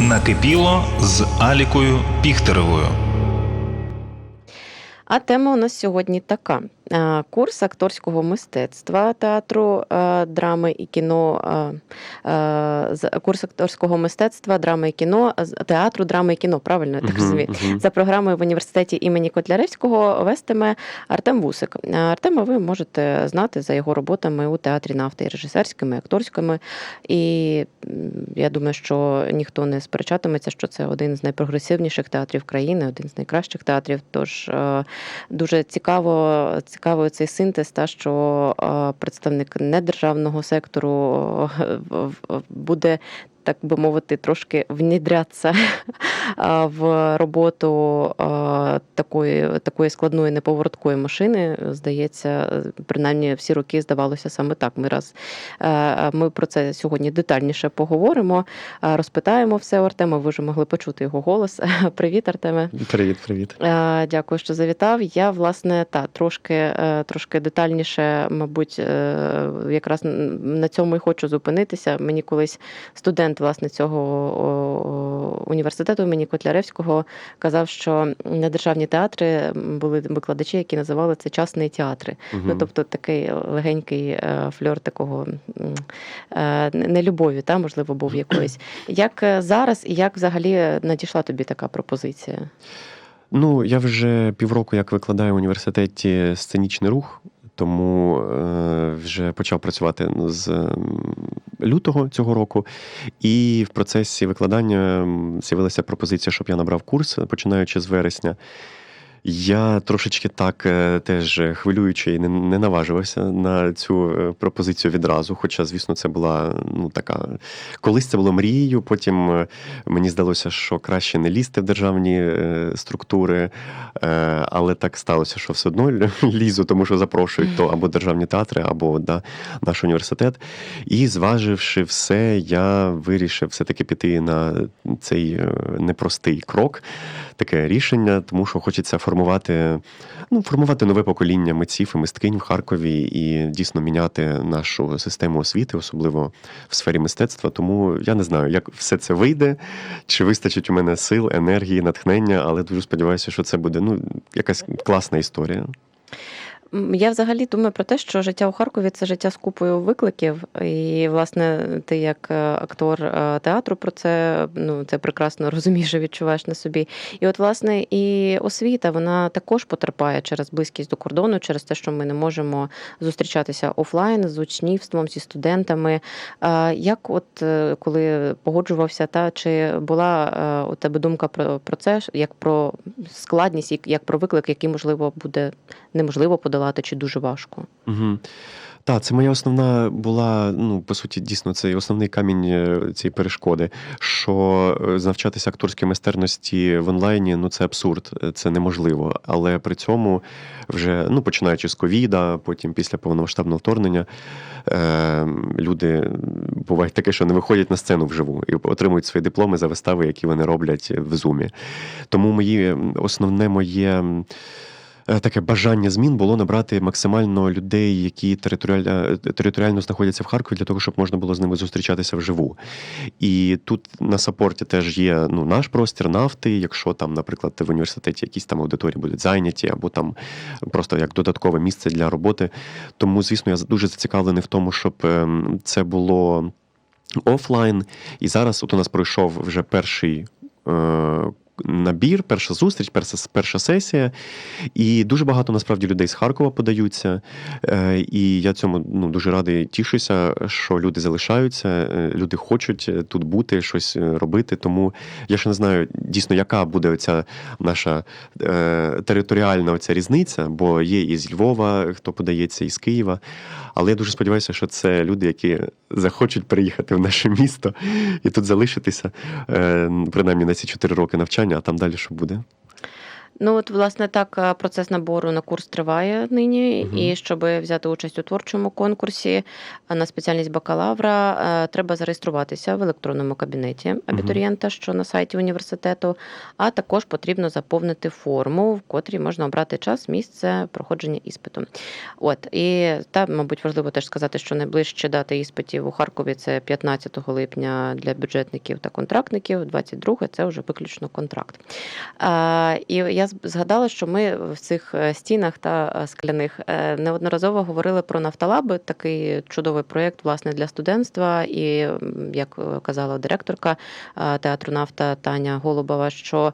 Накипіло з Алікою Піхтеревою. А тема у нас сьогодні така: курс акторського мистецтва театру е, драми і кіно. е, е, Курс акторського мистецтва, драми і кіно, театру, драми і кіно. Правильно я так розумію. мгм. За програмою в університеті імені Котляревського вестиме Артем Вусик. Е, Артема ви можете знати за його роботами у театрі нафти і режисерськими, і акторськими. І я думаю, що ніхто не сперечатиметься, що це один з найпрогресивніших театрів країни, один з найкращих театрів. Тож е, дуже цікаво, цікаво цей синтез, та що е, представник недержавного сектору е, буде. Так би мовити, трошки внідрятися в роботу такої, такої складної неповороткої машини. Здається, принаймні всі роки здавалося саме так. Ми раз е, ми про це сьогодні детальніше поговоримо, е, розпитаємо все Артема. Ви вже могли почути його голос. Привіт, Артеме. Привіт, привіт. Е, Дякую, що завітав. Я власне та трошки, е, трошки детальніше, мабуть, е, якраз на цьому і хочу зупинитися. Мені колись студент власне цього університету імені Котляревського казав, що недержавні театри були викладачі, які називали це частні театри. Ну, тобто такий легенький е, фльор такого е, нелюбові, та можливо, був якоїсь. Як е, зараз і як взагалі надійшла тобі така пропозиція? Ну, я вже півроку як викладаю в університеті сценічний рух, тому е, вже почав працювати з лютого цього року. І в процесі викладання з'явилася пропозиція, щоб я набрав курс, починаючи з вересня. Я трошечки так е, теж хвилюючи і не, наважувався на цю е, пропозицію відразу. Хоча, звісно, це була ну така. Колись це було мрією. Потім е, мені здалося, що краще не лізти в державні структури, але так сталося, що все одно лізу, тому що запрошують то або державні театри, або да, наш університет. І зваживши все, я вирішив все-таки піти на цей непростий крок, таке рішення, тому що хочеться формувати, ну, формувати нове покоління митців і мисткинь в Харкові і дійсно міняти нашу систему освіти, особливо в сфері мистецтва. Тому я не знаю, як все це вийде, чи вистачить у мене сил, енергії, натхнення, але дуже сподіваюся, що це буде ну, якась класна історія. Я взагалі думаю про те, що життя у Харкові це життя з купою викликів. І, власне, ти як е, актор е, театру про це ну це прекрасно розумієш і відчуваєш на собі. І от, власне, і освіта вона також потерпає через близькість до кордону, через те, що ми не можемо зустрічатися офлайн з учнівством, зі студентами. Як, от е, коли погоджувався, та чи була у тебе думка про, про це, як про складність, як про виклик, який можливо буде неможливо подолати чи дуже важко. Угу. Так, це моя основна була, ну, по суті, дійсно, це основний камінь е, цієї перешкоди. Що е, навчатися акторській майстерності в онлайні ну це абсурд, е, це неможливо. Але при цьому вже ну, починаючи з ковіда, потім після повномасштабного вторгнення, е, люди буває таке, що не виходять на сцену вживу і отримують свої дипломи за вистави, які вони роблять в зумі. Тому мої основне моє. Е, Таке бажання змін було набрати максимально людей, які територіально, територіально знаходяться в Харкові, для того, щоб можна було з ними зустрічатися вживу. І тут на сапорті теж є ну, наш простір нафти. Якщо там, наприклад, в університеті якісь там аудиторії будуть зайняті, або там просто як додаткове місце для роботи. Тому, звісно, я дуже зацікавлений в тому, щоб ем, це було офлайн. І зараз от у нас пройшов вже перший. Набір, перша зустріч, перша, перша сесія, і дуже багато насправді людей з Харкова подаються. Е, І я цьому ну, дуже радий тішуся, що люди залишаються, е, люди хочуть е, тут бути, щось робити. Тому я ще не знаю дійсно, яка буде оця наша територіальна оця різниця, бо є і з Львова, хто подається, і з Києва. Але я дуже сподіваюся, що це люди, які захочуть приїхати в наше місто і тут залишитися, принаймні на ці чотири роки навчання, а там далі що буде. Ну от власне так е, процес набору на курс триває нині. Мгм. І щоб взяти участь у творчому конкурсі е, на спеціальність бакалавра, е, треба зареєструватися в електронному кабінеті абітурієнта, що на сайті університету. А також потрібно заповнити форму, в котрій можна обрати час, місце проходження іспиту. От і та, мабуть, важливо теж сказати, що найближчі дати іспитів у Харкові це 15 липня для бюджетників та контрактників, 22 це вже виключно контракт. А, і я згадала, що ми в цих е, стінах та е, скляних е, неодноразово говорили про нафталаби, такий чудовий проєкт власне для студентства. І як казала директорка театру нафта Таня Голубова, що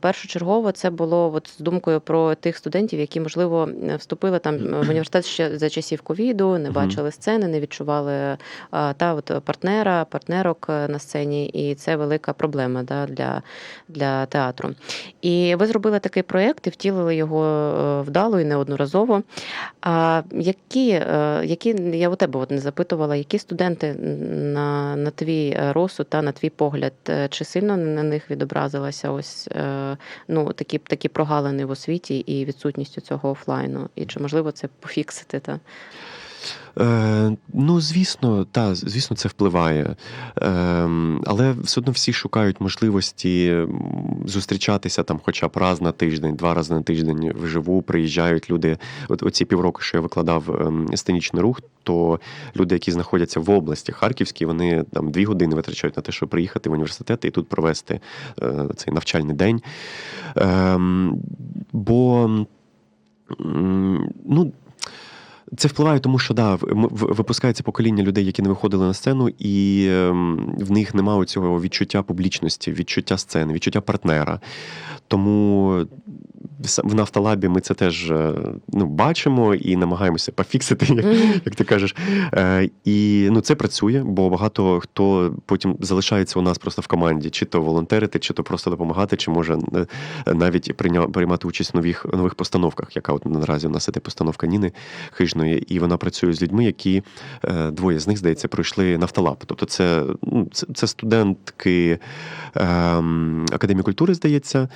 першочергово це було от з думкою про тих студентів, які можливо вступили там в університет ще за часів ковіду, не бачили сцени, не відчували та от партнера, партнерок на сцені, і це велика проблема да, для, для театру. І ви зробили такий проєкт і втілили його е, вдало і неодноразово. А які, е, які я у тебе от не запитувала, які студенти на, на твій е, розсуд та на твій погляд, чи сильно на них відобразилася ось ну, такі, такі прогалини в освіті і відсутністю цього офлайну? І чи можливо це пофіксити? Та? Е, ну, звісно, та, звісно, це впливає. Е, але все одно всі шукають можливості зустрічатися там хоча б раз на тиждень, два рази на тиждень вживу. Приїжджають люди. От оці півроку, що я викладав ем, сценічний рух, то люди, які знаходяться в області Харківській, вони там дві години витрачають на те, щоб приїхати в університет і тут провести е, цей навчальний день. Ем, бо ну. Це впливає, тому що да, випускається покоління людей, які не виходили на сцену, і ем, в них немає цього відчуття публічності, відчуття сцени, відчуття партнера. Тому в нафталабі ми це теж е, ну, бачимо і намагаємося пофіксити, як, як ти кажеш. Е, і ну, це працює, бо багато хто потім залишається у нас просто в команді, чи то волонтерити, чи то просто допомагати, чи може е, навіть приймати участь в нових, нових постановках, яка от наразі у нас іде постановка Ніни Хижної, і вона працює з людьми, які е, двоє з них, здається, пройшли нафталаб. Тобто, це, ну, це, це студентки ем, Академії культури, здається.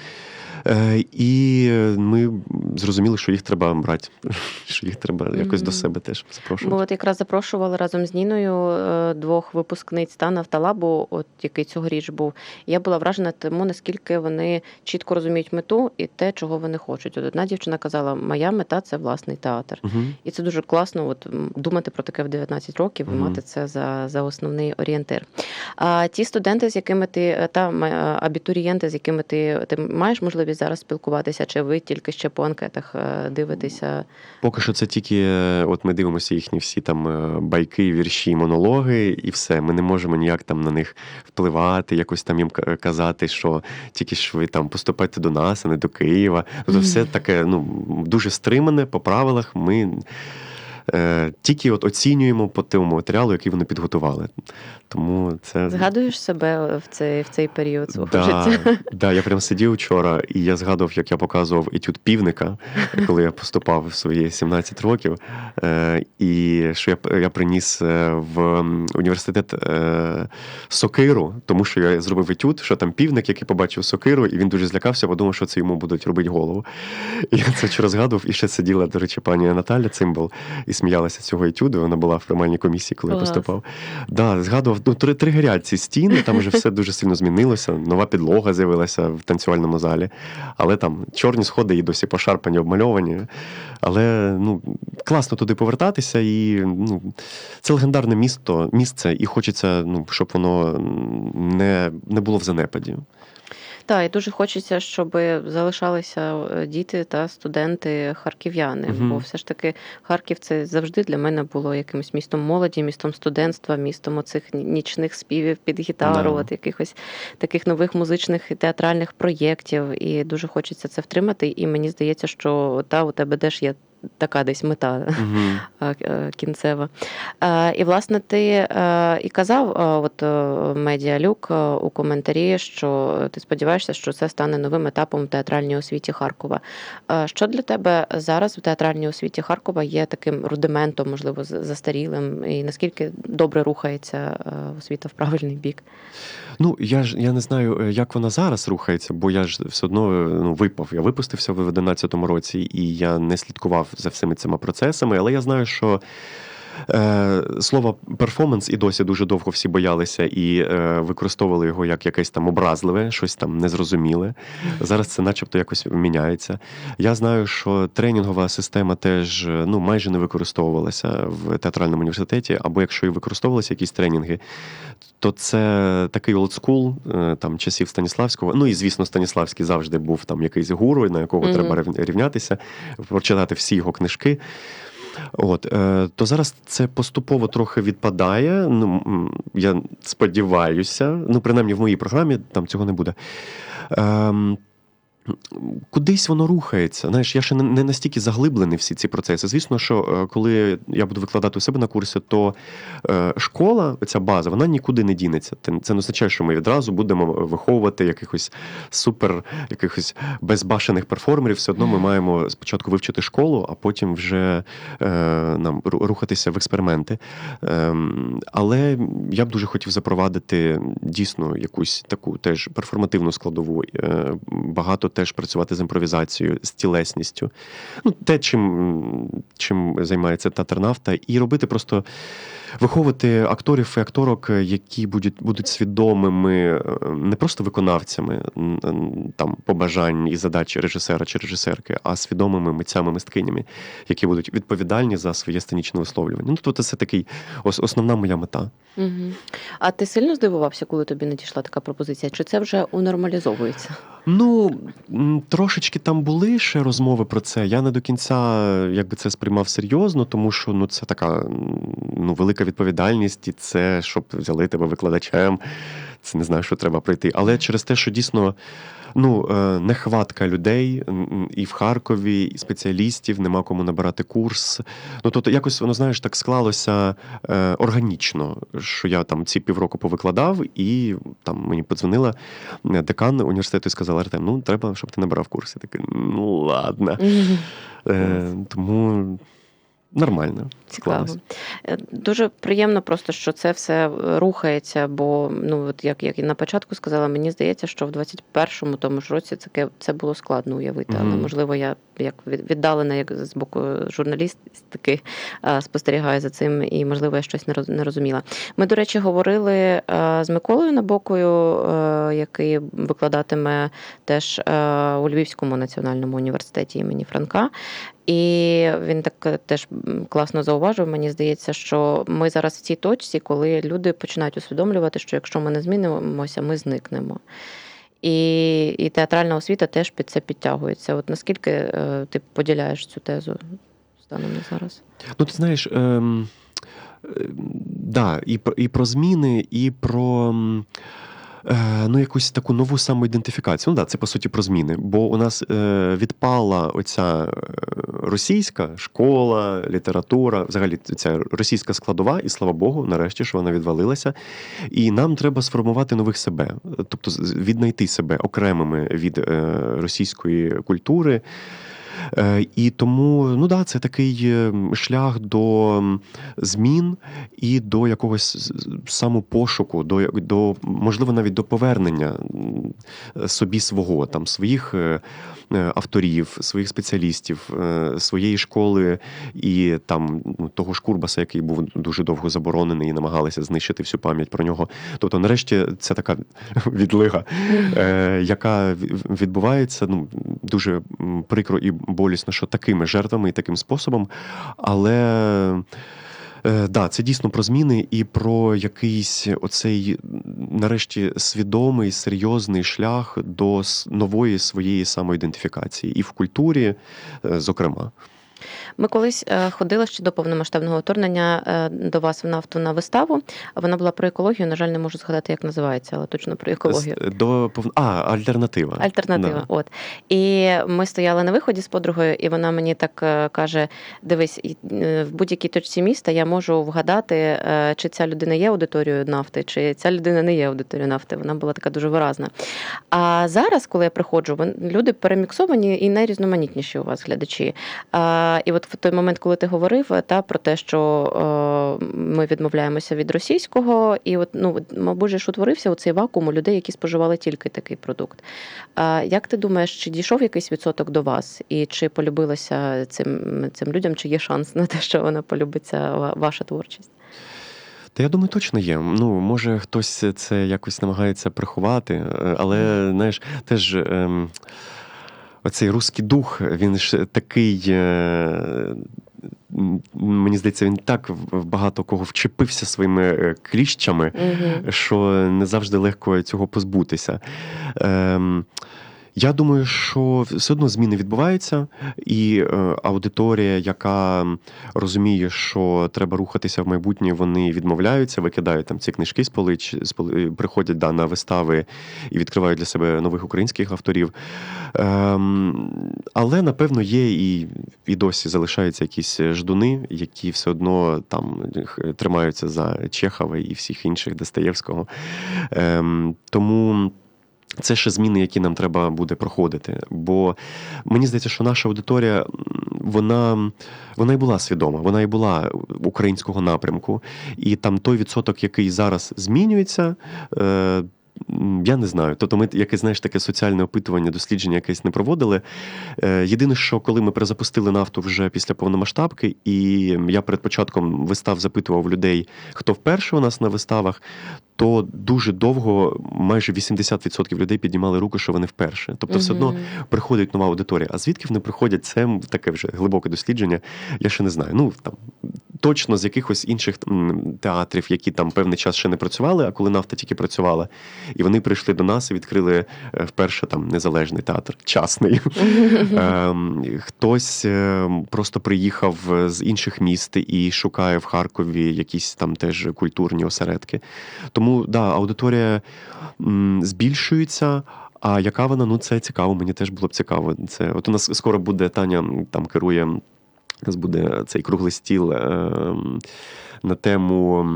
Е, І ми зрозуміли, що їх треба брати, що їх треба якось до себе теж запрошувати. от якраз запрошували разом з Ніною е, двох випускниць та Нафталабу, от який цьогоріч був. Я була вражена тому, наскільки вони чітко розуміють мету і те, чого вони хочуть. От одна дівчина казала: моя мета це власний театр. Мгм. І це дуже класно, от думати про таке в 19 років і мати це за, за основний орієнтир. А ті студенти, з якими ти е, та абітурієнти, з якими ти, ти маєш можливість зараз спілкуватися, чи ви тільки ще по анкетах е, дивитеся? Поки що це тільки е, от ми дивимося їхні всі там е, байки, вірші, монологи, і все. Ми не можемо ніяк там на них впливати, якось там їм казати, що тільки ж ви там поступайте до нас, а не до Києва. Тобто, все таке ну дуже стримане по правилах. Ми е, тільки от оцінюємо по тому матеріалу, який вони підготували. Тому це Згадуєш себе в цей, в цей період свого Да, життя? да, я прям сидів вчора, і я згадував, як я показував етюд півника, коли я поступав в свої 17 років. Е, і що я, я приніс е, в університет е, сокиру, тому що я зробив етюд, що там півник, який побачив сокиру, і він дуже злякався, бо думав, що це йому будуть робити голову. І я це вчора згадував, і ще сиділа, до речі, пані Наталя Цимбал і сміялася з цього етюду. Вона була в приймальній комісії, коли я поступав. Да, згадував, ну, три, тригерять ці стіни, там вже все дуже сильно змінилося. Нова підлога з'явилася в танцювальному залі. Але там чорні сходи і досі пошарпані, обмальовані. Але ну, класно туди повертатися, і ну, це легендарне місто, місце, і хочеться, ну, щоб воно не, не було в занепаді. Так, і дуже хочеться, щоб залишалися е, діти та студенти харків'яни. Мгм. Бо все ж таки Харків це завжди для мене було якимось містом молоді, містом студентства, містом оцих нічних співів під гітару, Да. от якихось таких нових музичних і театральних проєктів. І дуже хочеться це втримати. І мені здається, що та у тебе теж є. Така десь мета Угу. кінцева. Е, І, власне, ти е, і казав, от медіалюк у коментарі, що ти сподіваєшся, що це стане новим етапом в театральній освіті Харкова. Що для тебе зараз в театральній освіті Харкова є таким рудиментом, можливо, застарілим, і наскільки добре рухається освіта в правильний бік? Ну, я ж я не знаю, е, як вона зараз рухається, бо я ж все одно е, ну, випав. Я випустився в 2011 році, і я не слідкував за всіми цими процесами, але я знаю, що. Е, слово перформанс і досі дуже довго всі боялися і використовували його як якесь там образливе, щось там незрозуміле. Зараз це начебто якось міняється. Я знаю, що тренінгова система теж ну, майже не використовувалася в театральному університеті, або якщо і використовувалися якісь тренінги, то це такий олдскул е, там часів Станіславського. Ну і звісно, Станіславський завжди був там якийсь гуру, на якого Мгм. треба рівнятися, прочитати всі його книжки. От, е, то зараз це поступово трохи відпадає. Ну, я сподіваюся, ну, принаймні в моїй програмі там цього не буде. Кудись воно рухається. Знаєш, я ще не- настільки заглиблений всі ці процеси. Звісно, що е, коли я буду викладати у себе на курсі, то е, школа, ця база, вона нікуди не дінеться. Це не означає, що ми відразу будемо виховувати якихось супер, якихось безбашених перформерів. Все одно ми маємо спочатку вивчити школу, а потім вже е, нам рухатися в експерименти. Ем, але я б дуже хотів запровадити дійсно якусь таку теж перформативну складову. Е, багато теж працювати з імпровізацією, з тілесністю. Ну, те, чим, чим займається театрнавта, і робити просто. Виховувати акторів і акторок, які будуть, будуть свідомими е, не просто виконавцями там побажань і задач режисера чи режисерки, а свідомими митцями, мисткинями, які будуть відповідальні за своє сценічне висловлювання. Ну, тобто це такий основна моя мета. Угу. А ти сильно здивувався, коли тобі надійшла така пропозиція? Чи це вже унормалізовується? Ну, трошечки там були ще розмови про це. Я не до кінця якби це сприймав серйозно, тому що ну, це така ну, велика відповідальність, і це, щоб взяли тебе викладачем. Це не знаю, що треба пройти. Але через те, що дійсно ну, е, нехватка людей і в Харкові, і спеціалістів, нема кому набирати курс. Ну, тобто, якось воно, знаєш, так склалося е, органічно, що я там ці півроку повикладав, і там мені подзвонила е, декан університету і сказала: Артем, ну треба, щоб ти набирав курс. Я такий, ну ладно. Е, тому нормально. Цікаво. Е, Дуже приємно просто, що це все е, рухається, бо ну от як, як і на початку сказала, мені здається, що в 21-му тому ж році таке це було складно уявити. Але можливо, я як віддалена, як з боку журналістики е, спостерігаю за цим, і можливо я щось не роз- розуміла. Ми, до речі, говорили з Миколою Набокою, який викладатиме теж у Львівському національному університеті імені Франка. І він так е, теж класно зауважив. Мені здається, що ми зараз в цій точці, коли люди починають усвідомлювати, що якщо ми не змінимося, ми зникнемо. І, і театральна освіта теж під це підтягується. От наскільки е, ти поділяєш цю тезу станом на зараз? Ну, ти знаєш, ем, е, да, і, і про зміни, і про. м, е, Ну, якусь таку нову самоідентифікацію. Ну, да, це по суті про зміни. Бо у нас е, відпала оця е, російська школа, література, взагалі ця російська складова, і слава Богу, нарешті, що вона відвалилася. І нам треба сформувати нових себе, тобто віднайти себе окремими від е, російської культури. Е, І тому, ну да, це такий е, шлях до змін і до якогось самопошуку, до, до можливо, навіть до повернення собі свого, там своїх е, авторів, своїх спеціалістів, е, своєї школи і там ну, того ж Курбаса, який був дуже довго заборонений і намагалися знищити всю пам'ять про нього. Тобто, нарешті, це така відлига, е, яка відбувається ну, дуже прикро і болісно, що такими жертвами і таким способом. Але е, да, це дійсно про зміни і про якийсь оцей нарешті свідомий, серйозний шлях до нової своєї самоідентифікації і в культурі, е, зокрема. Ми колись е, ходили ще до повномасштабного вторгнення е, до вас в нафту на виставу. Вона була про екологію. На жаль, не можу згадати, як називається, але точно про екологію. До пов... А, альтернатива. Альтернатива. Да. От. І ми стояли на виході з подругою, і вона мені так е, каже: дивись, в будь-якій точці міста я можу вгадати, чи ця людина є аудиторією нафти, чи ця людина не є аудиторією нафти. Вона була така дуже виразна. А зараз, коли я приходжу, люди переміксовані і найрізноманітніші у вас глядачі. І от в той момент, коли ти говорив е, та про те, що е, ми відмовляємося від російського, і от ну мабуть, ж утворився оцей вакуум у людей, які споживали тільки такий продукт. А як ти думаєш, чи дійшов якийсь відсоток до вас, і чи полюбилося цим цим людям, чи є шанс на те, що вона полюбиться ваша творчість? Та я думаю, точно є. Ну, може, хтось це якось намагається приховати, е, але знаєш, теж. Ем... Оцей русський дух, він ж такий. Е... Мені здається, він так багато кого вчепився своїми е, кліщами, Угу. що не завжди легко цього позбутися. Ем, я думаю, що все одно зміни відбуваються, і е, аудиторія, яка розуміє, що треба рухатися в майбутнє, вони відмовляються, викидають там ці книжки з полич, поли- приходять да, на вистави і відкривають для себе нових українських авторів. Ем, але напевно є і, і досі залишаються якісь ждуни, які все одно там тримаються за Чехова і всіх інших Достоєвського. Ем, тому. Це ще зміни, які нам треба буде проходити. Бо мені здається, що наша аудиторія вона, вона і була свідома, вона і була українського напрямку. І там той відсоток, який зараз змінюється. Я не знаю. Тобто, ми якесь знаєш таке соціальне опитування, дослідження якесь не проводили. Е, Єдине, що коли ми перезапустили нафту вже після повномасштабки, і я перед початком вистав запитував людей, хто вперше у нас на виставах, то дуже довго майже 80% людей піднімали руку, що вони вперше. Тобто, все одно приходить нова аудиторія. А звідки вони приходять? Це таке вже глибоке дослідження. Я ще не знаю. Ну там точно з якихось інших театрів, які там певний час ще не працювали, а коли нафта тільки працювала, і вони прийшли до нас і відкрили е, вперше там незалежний театр, частний. Ем, Хтось е, просто приїхав з інших міст і шукає в Харкові якісь там теж культурні осередки. Тому да, аудиторія збільшується. А яка вона? Ну це цікаво. Мені теж було б цікаво. Це от у нас скоро буде Таня там керує. Нас буде цей круглий стіл ем, на тему.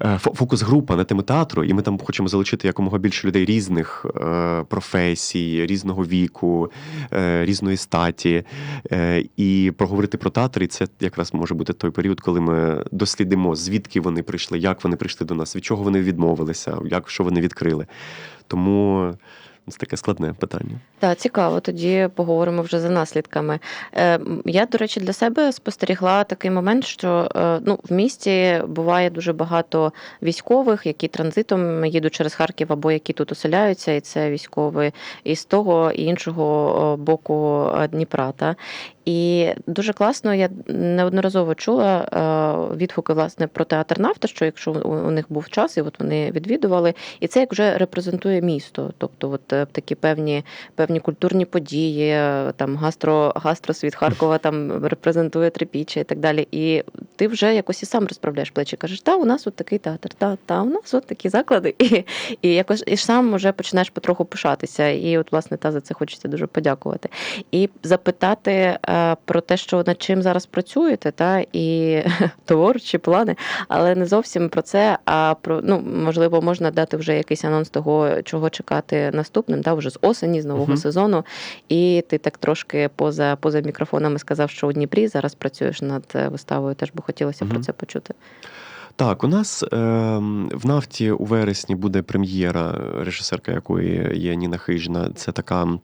е, фо- Фокус-група на тему театру, і ми там хочемо залучити якомога більше людей різних е, професій, різного віку, е, різної статі, е, і проговорити про театр. І це якраз може бути той період, коли ми дослідимо, звідки вони прийшли, як вони прийшли до нас, від чого вони відмовилися, як що вони відкрили. Тому це таке складне питання. Так, цікаво. Тоді поговоримо вже за наслідками. Е, Я, до речі, для себе спостерігла такий момент, що е, ну, в місті буває дуже багато військових, які транзитом їдуть через Харків або які тут оселяються, і це військові із того і іншого боку е, Дніпра. Та? І дуже класно, я неодноразово чула е, відгуки власне про театр нафта, що якщо у них був час, і от вони відвідували, і це як вже репрезентує місто. Тобто, от е, такі певні певні культурні події, е, там гастро, гастросвіт Харкова там репрезентує трипіччя і так далі. І ти вже якось і сам розправляєш плечі. Кажеш, та у нас от такий театр, та, та у нас от такі заклади. І, і якось і сам вже починаєш потроху пишатися. І от, власне, та за це хочеться дуже подякувати. І запитати е, про те, що над чим зараз працюєте, та і творчі плани, але не зовсім про це. А про ну можливо, можна дати вже якийсь анонс того, чого чекати наступним, та вже з осені, з нового. Сезону. І ти так трошки поза поза мікрофонами сказав, що у Дніпрі зараз працюєш над е, виставою. Теж би хотілося про це почути. Так, у нас е, в нафті у вересні буде прем'єра, режисерка якої є Ніна Хижна. Це така.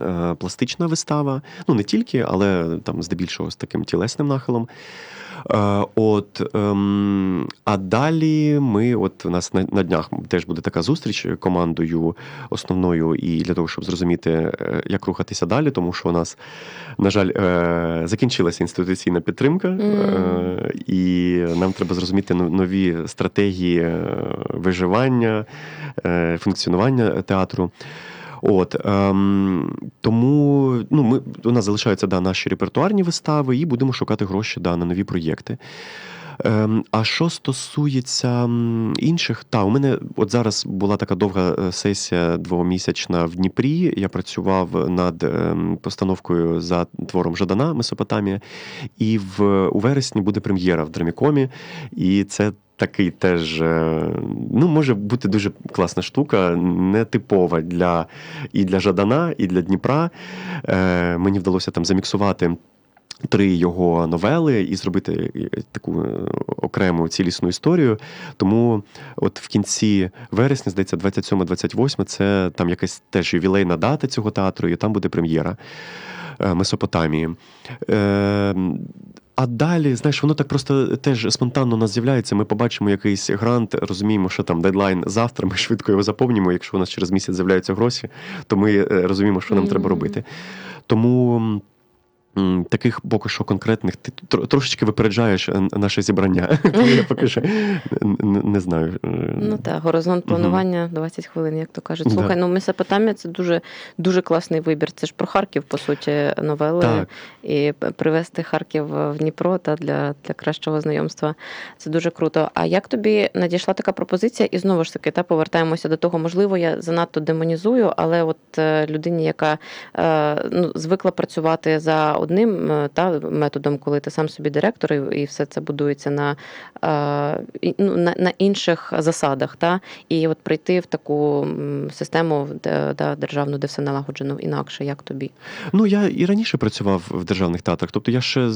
Е, Пластична вистава, ну не тільки, але там здебільшого з таким тілесним нахилом. Е, От, ем, а далі ми, от у нас на, на днях теж буде така зустріч командою основною, і для того, щоб зрозуміти, е, як рухатися далі, тому що у нас, на жаль, е, закінчилася інституційна підтримка, е, і нам треба зрозуміти нові стратегії виживання, е, функціонування театру. От ем, тому ну, ми, у нас залишаються да, наші репертуарні вистави, і будемо шукати гроші да, на нові проєкти. Ем, а що стосується інших, та у мене от зараз була така довга е, сесія двомісячна в Дніпрі. Я працював над ем, постановкою за твором Жадана Месопотамія, і в у вересні буде прем'єра в Драмікомі. І це такий теж е, ну, може бути дуже класна штука, нетипова для і для Жадана, і для Дніпра. Е, Мені вдалося там заміксувати. Три його новели і зробити е, таку е, окрему цілісну історію. Тому, от в кінці вересня, здається, 27-28, це там якась теж ювілейна дата цього театру, і там буде прем'єра Месопотамії. А далі, знаєш, воно так просто теж спонтанно у нас з'являється. Ми побачимо якийсь грант, розуміємо, що там дедлайн завтра. Ми швидко його заповнимо. Якщо у нас через місяць з'являються гроші, то ми е, розуміємо, що нам Мгм. треба робити. Тому. Таких поки що конкретних ти трошечки випереджаєш е, наше зібрання. Тому я поки що не знаю. е, Ну так, горизонт планування 20 хвилин, як то кажуть. Слухай, ну Месопотамія це дуже дуже класний вибір. Це ж про Харків, по суті, новели. І привезти Харків в Дніпро та для, для кращого знайомства. Це дуже круто. А як тобі надійшла така пропозиція? І знову ж таки, та повертаємося до того, можливо, я занадто демонізую, але от е, людині, яка ну, звикла працювати за одним е, та методом, коли ти сам собі директор, і, все це будується на, е, ну, на, на інших засадах, та і от прийти в таку систему да, державну, де все налагоджено інакше, як тобі? Ну, я і раніше працював в державних театрах. Тобто я ще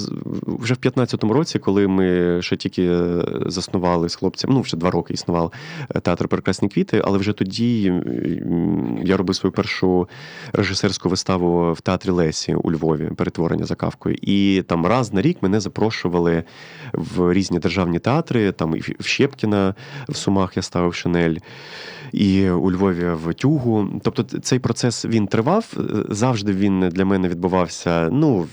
вже в 15-му році, коли ми ще тільки е, заснували з хлопцями, ну вже два роки існував театр Прекрасні квіти, але вже тоді я робив свою першу режисерську виставу в театрі Лесі у Львові, перетворення за кавкою. І там раз на рік мене запрошували в різні державні театри, там і в Щепкіна в Сумах я ставив Шинель. І у Львові в Тюгу. Тобто цей процес він тривав. Завжди він для мене відбувався. Ну.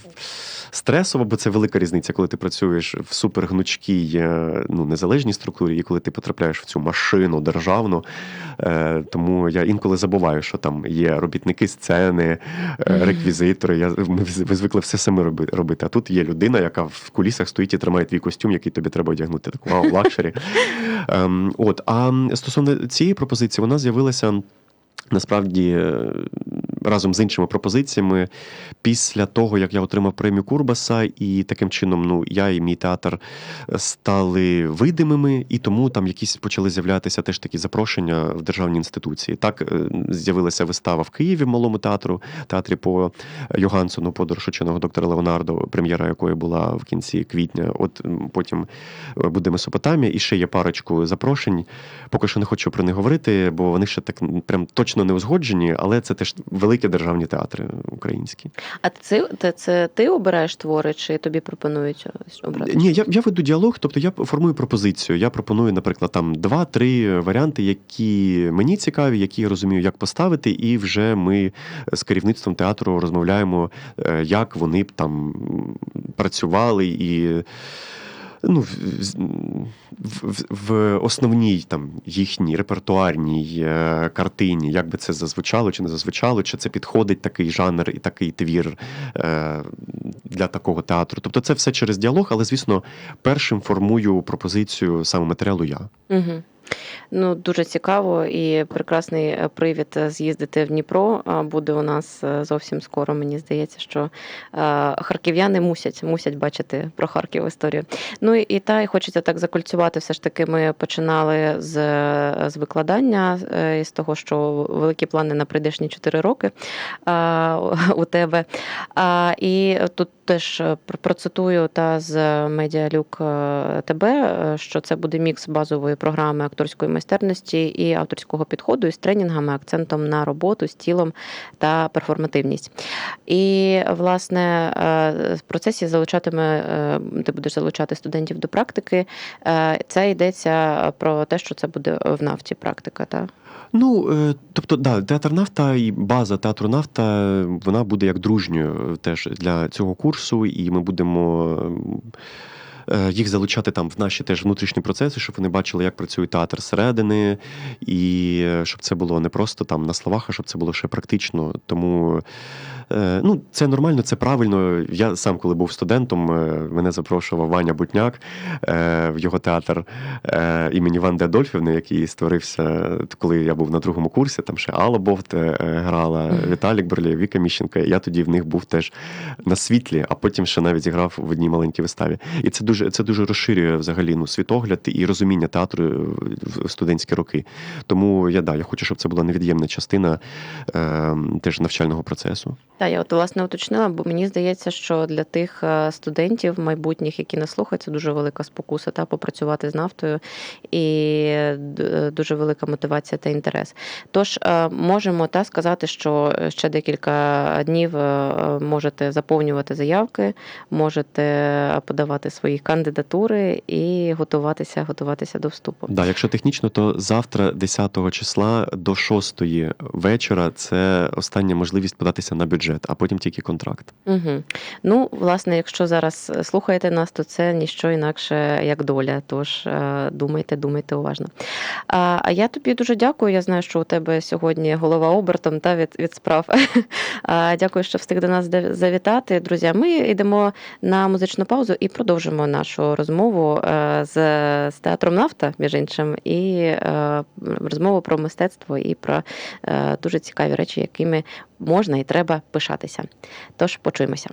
Стресово, бо це велика різниця, коли ти працюєш в супергнучкій е, ну, незалежній структурі, і коли ти потрапляєш в цю машину державну. Е, Тому я інколи забуваю, що там є робітники сцени, е, реквізитори. Я, ми, ми звикли все саме робити. А тут є людина, яка в кулісах стоїть і тримає твій костюм, який тобі треба одягнути. Так, вау, лакшері. Ем, от, а стосовно цієї пропозиції, вона з'явилася. Насправді е, разом з іншими пропозиціями, після того як я отримав премію Курбаса, і таким чином, ну я і мій театр стали видимими, і тому там якісь почали з'являтися теж такі запрошення в державні інституції. Так е, з'явилася вистава в Києві в малому театру, театрі по Йогансону, подорож ученого доктора Леонардо, прем'єра якої була в кінці квітня. От потім е, буде Месопотамія, і ще є парочку запрошень. Поки що не хочу про них говорити, бо вони ще так прям точно не узгоджені, але це теж великі державні театри українські. А це, це, це ти обираєш твори, чи тобі пропонують обрати? Ні, я, я веду діалог, тобто я формую пропозицію. Я пропоную, наприклад, там два-три варіанти, які мені цікаві, які я розумію, як поставити, і вже ми з керівництвом театру розмовляємо, е, як вони б там працювали і. Ну, в, в, в, основній там їхній репертуарній е, картині, як би це зазвучало чи не зазвучало, чи це підходить такий жанр і такий твір е, для такого театру. Тобто це все через діалог, але звісно, першим формую пропозицію саме матеріалу я. Угу. Ну, дуже цікаво і прекрасний е, привід е, з'їздити в Дніпро буде у нас е, зовсім скоро. Мені здається, що харків'яни мусять мусять бачити про Харків історію. Ну і, та і хочеться так закольцювати. Все ж таки, ми починали з, з викладання з того, що великі плани на прийдешні 4 роки у тебе. І тут теж е, процитую та з медіалюк ТБ, е, що це буде мікс базової програми акторської майстерності і авторського підходу із тренінгами, акцентом на роботу з тілом та перформативність. І власне е, в процесі залучатиме, ти будеш залучати студентів до практики. Це йдеться про те, що це буде в нафті практика. Та? Ну, е, тобто, да, театр нафта і база театру нафта вона буде як дружньою теж для цього курсу, і ми будемо. Е, Їх залучати там в наші теж внутрішні процеси, щоб вони бачили, як працює театр зсередини, і е, щоб це було не просто там на словах, а щоб це було ще практично. Тому е, ну, це нормально, це правильно. Я сам, коли був студентом, мене запрошував Ваня Бутняк в його театр імені Ванди Адольфівни, який створився, коли я був на другому курсі. Там ще Алла Бовт грала, Віталік Берлєв, Віка Міщенка. Я тоді в них був теж на світлі, а потім ще навіть зіграв в одній маленькій виставі. І це дуже дуже це дуже розширює взагалі ну, світогляд і розуміння театру в студентські роки. Тому я да, я хочу, щоб це була невід'ємна частина е, теж навчального процесу. Та я от власне уточнила, бо мені здається, що для тих е, студентів майбутніх, які нас слухають, це дуже велика спокуса та попрацювати з нафтою і дуже велика мотивація та інтерес. Тож е, можемо та сказати, що ще декілька днів е, можете заповнювати заявки, можете подавати свої кандидатури і готуватися, готуватися до вступу. Да, якщо технічно, то завтра, 10 числа до 6 вечора, це остання можливість податися на бюджет, а потім тільки контракт. Угу. Ну, власне, якщо зараз слухаєте нас, то це ніщо інакше як доля. Тож е, думайте, думайте уважно. А, я тобі дуже дякую. Я знаю, що у тебе сьогодні голова обертом та від, від справ. А, Дякую, що встиг до нас завітати. Друзі, ми йдемо на музичну паузу і продовжимо нашу розмову е, з, з театром Нафта, між іншим, і е, розмову про мистецтво і про е, дуже цікаві речі, якими можна і треба пишатися. Тож почуємося.